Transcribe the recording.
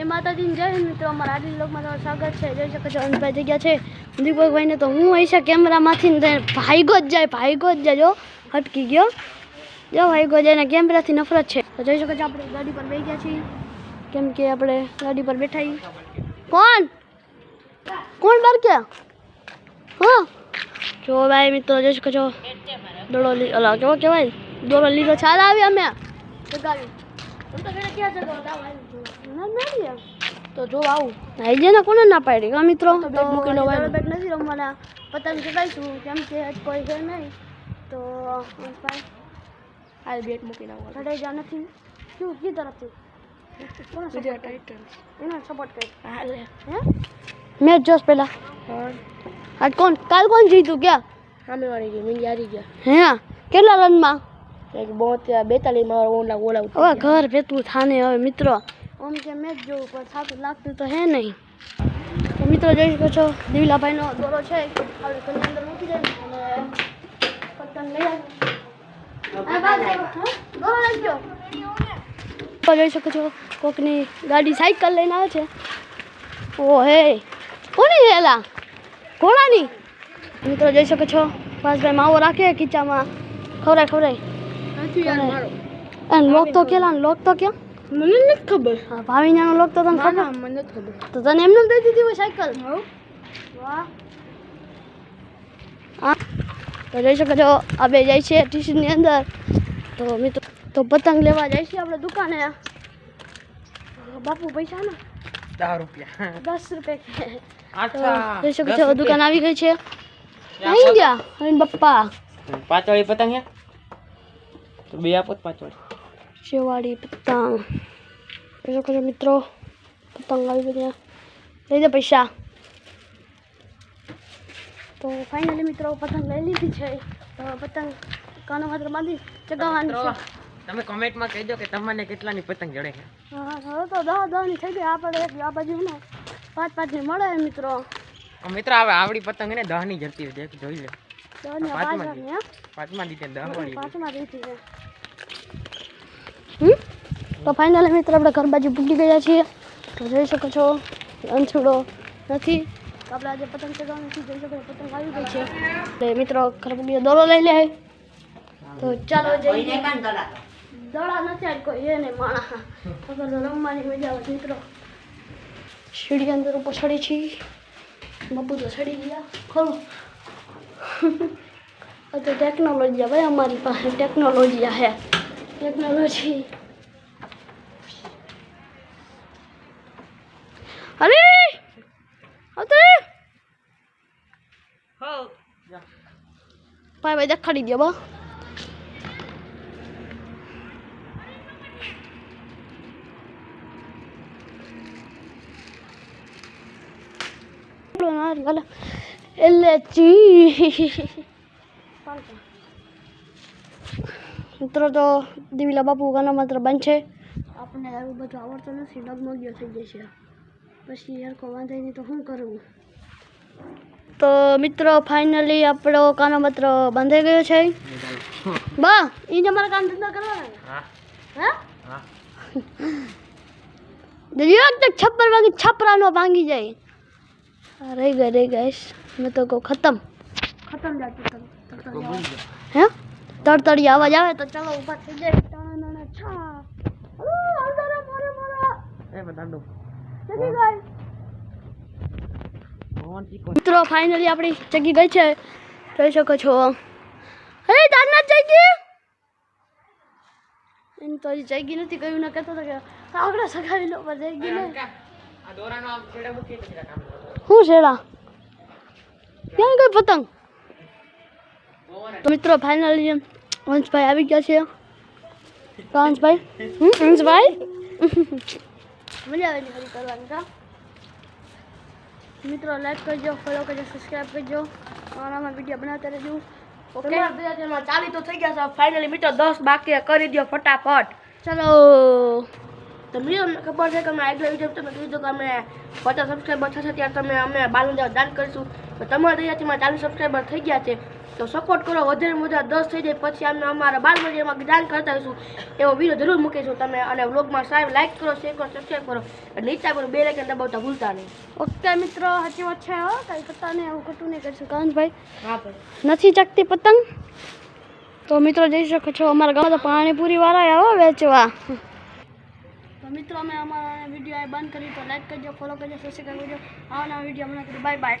એ માતાજીને જય મિત્રો, અમારા આદિ લોકમાં તમારું સ્વાગત છે. જોઈ શકો છો અંતભાઈ જગ્યા ગયા છે. દીપકભાઈને તો હું હંમેશા કેમેરામાંથી ભાઈગો જ જાય, ભાઈગો જ જાય, જો. હટકી ગયો. જો ભાઈગો જાય ને કેમેરાથી નફરત છે. તો જોઈ શકો છો, આપણે ગાડી પર બેસી ગયા છીએ. કેમ કે આપણે ગાડી પર બેઠા કોણ? કોણ બાર ક્યાં? હા. જો ભાઈ મિત્રો, જોઈ શકો છો. દોડો અલા જો કહેવાય? દોડો લીધો, ચાલ આવી અમે. જગાવી. તો ક્યાં જગાવ દાવ આવી ના ના યાર તો જો આવું. આઈ જાય ને કોને ના પાડી? હા મિત્રો બેટ મૂકીને વાય બેટ નથી રમવાના. પતંગ ચગાવીશું. કેમ કે આજ કોઈ છે નહીં. તો હાલ બેટ મૂકીને આવો લડાઈ જા નથી. શું? કી તરફથી? સપોર્ટ કરી? હાલે. હે? મેચ જોશ પેલા આજ કોણ? કાલ કોણ જીતું ક્યાં? સામેવાળી ગઈ મીંડી હારી ગયા. હે કેટલા રનમાં? એક બોતેર બેતાલીસમાં ઓલા ઓલા હવે ઘર ભેતું થાને હવે મિત્રો. આમ કે મેચ જોવું પણ સાતું લાગતું તો હે નહીં. તો મિત્રો જોઈ શકો છો દિવિલાભાઈનો દોરો છે. આપણે ઘરની અંદર મૂકી અને પતંગ લઈ જોઈ શકો છો કોકની ગાડી સાયકલ લઈને આવે છે. ઓ હે કોની હેલા ઘોડાની? મિત્રો જોઈ શકો છો પાસભાઈ માવો રાખે ખીચામાં. ખવરાય ખવરાય. અને લોક તો કેલા લોક તો કેમ? મને નથી ખબર. હા ભાવિનાનો લોક તો તને ખબર? ના મને નથી ખબર. તો તને એમને દઈ દીધી હોય સાયકલ? વાહ. હા. તો જઈ શકો છો આ બે જાય છે ટ્યુશનની અંદર. તો મિત્રો તો પતંગ લેવા જાય છે આપણે દુકાને. બાપુ પૈસા ને? દસ રૂપિયા. દસ રૂપિયા જોઈ શકો છો દુકાન આવી ગઈ છે. અહીં ગયા પતંગ હે? તો બે આપો શેવાળી પતંગ જોઈ કરો મિત્રો પતંગ આવી બધા લઈ દે પૈસા તો ફાઇનલી મિત્રો પતંગ લઈ લીધી છે તો પતંગ કાનો માત્ર બાંધી ચગાવવાની છે તમે કોમેન્ટમાં કહેજો કે તમને કેટલાની પતંગ જડે છે હા તો દહ દહની થઈ ગઈ આપણે એક આ બાજુ ને પાંચ પાંચની મળે મિત્રો મિત્રો આવે આવડી પતંગ ને દહની જતી હોય જોઈ લે દહની પાંચમાં દીધે પાંચમાં દીધી તો ફાઇનલ મિત્રો આપણે ઘર બાજુ પૂકી ગયા છીએ. તો જોઈ શકો છો અંછુડો નથી. આપણે આજે પતંગ ચગાવવા નથી જોઈ શકો પતંગ આવી ગઈ છે. એટલે મિત્રો ઘર બાજુ દોરો લઈ લે. તો ચાલો જઈએ. દડા નથી આજ કોઈ એ નહીં માણા. ખબર રમવાની મજા આવે મિત્રો. સીડી અંદર ઉપર ચડી છીએ. બબુ તો ચડી ગયા. ખરું. તો ટેકનોલોજી ભાઈ અમારી પાસે ટેકનોલોજી હે ટેકનોલોજી અરે! અરે ભાઈ ભાઈ દેખાડી દો બા. એટલે ચી મિત્રો તો દિવિલા બાપુ ગાના માત્ર બંધ છે. આપણને એવું બધું આવડતું નથી ડગમગ્યો થઈ જશે. પછી હરકો વાંધો નહીં તો શું કરવું તો મિત્રો ફાઇનલી આપણો કાનો માત્ર બંધાઈ ગયો છે. બા એ જ અમારા કામ ધંધા કરવાના હા. દરિયો છપ્પર વાગી છપરાનો ભાંગી જાય. રહી ગઈ રહી ગઈશ મેં તો કહું ખતમ. ખતમ જાતું હે? તડતડી અવાજ આવે તો ચલો ઊભા થઈ જાય. છા. એ મિત્રો ફાઇનલી આપણી ચગી ગઈ છે. જોઈ શકો છો. હે તારના ચગી! એમ તો હજી ચગી નથી કહ્યું ના કહેતો હતો કે આગળ સગાવી લો પણ જરા કામ શું છેડા? ક્યાં ગઈ પતંગ? તો મિત્રો ફાઇનલી હંસભાઈ આવી ગયા છે. હંસભાઈ હમ હંસભાઈ મજા આવે ખરી કરવાની કા? મિત્રો લાઈક કરજો ફોલો કરજો સબસ્ક્રાઈબ કરજો. આમાં વીડિયો બનાવતા રહેજો. ઓકે ચાલી તો થઈ ગયા છે. ફાઇનલી મિત્રો દસ બાકી કરી દો ફટાફટ. ચલો. તમને અમને ખબર છે કે અમે આગલા વીડિયો તમે કીધું કે અમે પચાસ સબસ્ક્રાઈબર થશે ત્યારે તમે અમે બાલું દાન કરીશું. તો તમારા દયાથી ચાલીસ સબસ્ક્રાઈબર થઈ ગયા છે. તો સપોર્ટ કરો વધારે વધારે દસ થઈ જાય પછી અમે અમારા બાલ મંદિરમાં દાન કરતા હોઈશું એવો વીડિયો જરૂર મૂકીશું તમે અને વ્લોગમાં સાહેબ લાઇક કરો શેર કરો સબસ્ક્રાઈબ કરો અને નીચા પર બે લાઈકન દબાવતા ભૂલતા નહીં. ઓકે મિત્રો સાચી વાત છે હો કાંઈ પતા નહીં એવું ખોટું નહીં કરશું. કાંતભાઈ નથી ચકતી પતંગ? તો મિત્રો જઈ શકો છો અમારા ગામમાં તો પાણીપુરી વાળા આવો વેચવા. તો મિત્રો, અમે અમારા વીડિયો બંધ કરી તો લાઈક કરજો ફોલો કરજો સબસ્ક્રાઈબ કરજો. આવા નવા વીડિયો હમણાં કરી બાય બાય